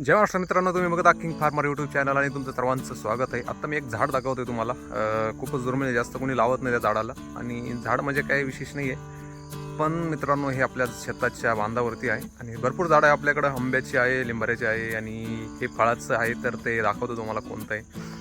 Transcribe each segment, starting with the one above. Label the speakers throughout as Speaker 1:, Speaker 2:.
Speaker 1: जय महाराष्ट्र मित्रांनो तुम्ही बघता किंग फार्मर यूट्यूब चॅनल आणि तुमचं सर्वांचं स्वागत आहे. आत्ता मी एक झाड दाखवतोय तुम्हाला. खूपच दुर्मिळ जास्त कोणी लावत नाही त्या झाडाला. आणि झाड म्हणजे काही विशेष नाही आहे पण मित्रांनो हे आपल्या शेताच्या बांधावरती आहे. आणि भरपूर झाडं आहे आपल्याकडं. आंब्याची आहे लिंबाऱ्याची आहे आणि हे फळाचं आहे तर ते दाखवतो तुम्हाला कोणतं आहे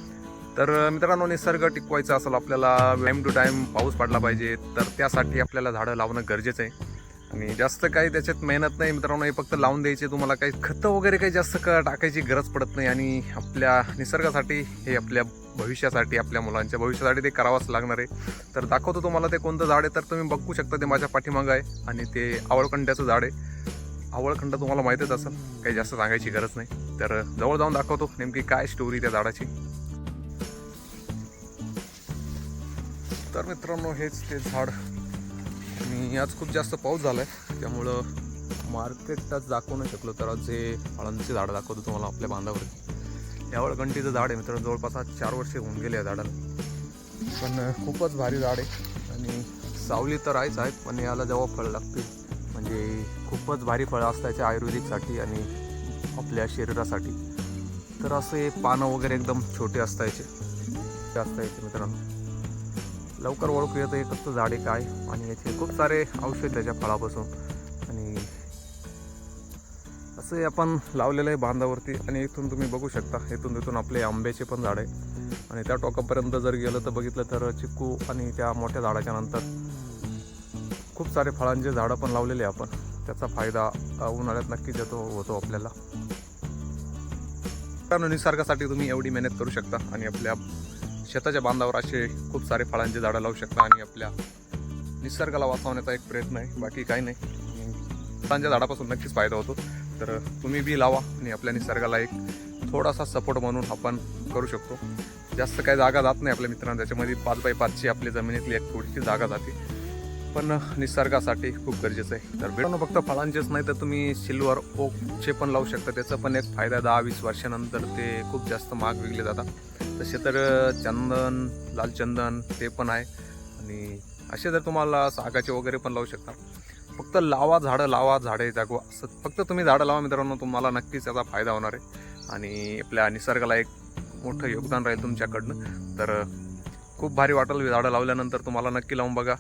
Speaker 1: तर मित्रांनो निसर्ग टिकवायचा असेल आपल्याला टाईम टू टाईम पाऊस पडला पाहिजे तर त्यासाठी आपल्याला झाडं लावणं गरजेचं आहे. आणि जास्त काही त्याच्यात मेहनत नाही मित्रांनो हे फक्त लावून द्यायचे. तुम्हाला काही खतं वगैरे काही जास्त का टाकायची गरज पडत नाही आणि आपल्या निसर्गासाठी हे आपल्या भविष्यासाठी आपल्या मुलांच्या भविष्यासाठी ते करावंच लागणार आहे. तर दाखवतो तुम्हाला ते कोणतं झाड आहे तर तुम्ही बघू शकता ते माझ्या पाठीमागं आहे आणि ते आवळखंड्याचं झाड आहे. आवळखंड तुम्हाला माहीतच असेल काही जास्त सांगायची गरज नाही. तर जवळ जाऊन दाखवतो नेमकी काय स्टोरी त्या झाडाची. तर मित्रांनो हेच ते झाड आणि आज खूप जास्त पाऊस झाला आहे त्यामुळं मार्केटात दाखवू नाही शकलो तर आज हे फळांचे झाडं दाखवतो तुम्हाला आपल्या बांधावर यावर गंटीचं झाड आहे मित्रांनो जवळपास आज चार वर्षे होऊन गेले या झाडाला. पण खूपच भारी झाड आहे आणि सावली तर आहेच आहे पण याला जेव्हा फळ लागते म्हणजे खूपच भारी फळं असतायचे आयुर्वेदिकसाठी आणि आपल्या शरीरासाठी. तर असे पानं वगैरे एकदम छोटे असतायचे ते असतायचे मित्रांनो. लवकर ओळखू येतं एकच कसं झाड आहे काय आणि याचे खूप सारे औषध त्याच्या फळापासून. आणि असं आपण लावलेलं आहे बांधावरती आणि इथून तुम्ही बघू शकता इथून तिथून आपले आंब्याचे पण झाड आहे आणि त्या टोकापर्यंत जर गेलं तर बघितलं तर चिक्कू आणि त्या मोठ्या झाडाच्या नंतर खूप सारे फळांचे झाडं पण लावलेले आहे आपण. त्याचा फायदा उन्हाळ्यात नक्कीच येतो होतो आपल्याला. कारण निसर्गासाठी तुम्ही एवढी मेहनत करू शकता आणि आपल्या शेताच्या बांधावर असे खूप सारे फळांची झाडं लावू शकता आणि आपल्या निसर्गाला वाचवण्याचा एक प्रयत्न आहे. बाकी काही नाही. फळांच्या झाडापासून नक्कीच फायदा होतो. तर तुम्ही बी लावा आणि आपल्या निसर्गाला एक थोडासा सपोर्ट म्हणून आपण करू शकतो. जास्त काही जागा जात नाही आपल्या मित्रांना. त्याच्यामध्ये पाच बाय पाचची आपली जमिनीतली एक थोडीशी जागा जाते. पण निसर्गासाठी खूप गरजेचं आहे. तर भेटणं फक्त फळांचेच नाही तर तुम्ही सिल्वर ओकचे पण लावू शकता. त्याचा पण एक फायदा दहा वीस वर्षानंतर ते खूप जास्त महाग विकले जातात. तसे तर चंदन लाल चंदन ते पण आहे. आणि असे तर तुम्हाला सागाचे वगैरे पण लावू शकता. फक्त लावा झाडं लावा झाडे जागवा. असं फक्त तुम्ही झाडं लावा मित्रांनो तुम्हाला नक्कीच याचा फायदा होणार आहे. आणि आपल्या निसर्गाला एक मोठं योगदान राहील तुमच्याकडनं. तर खूप भारी वाटेल झाडं लावल्यानंतर. तुम्हाला नक्की लावून बघा.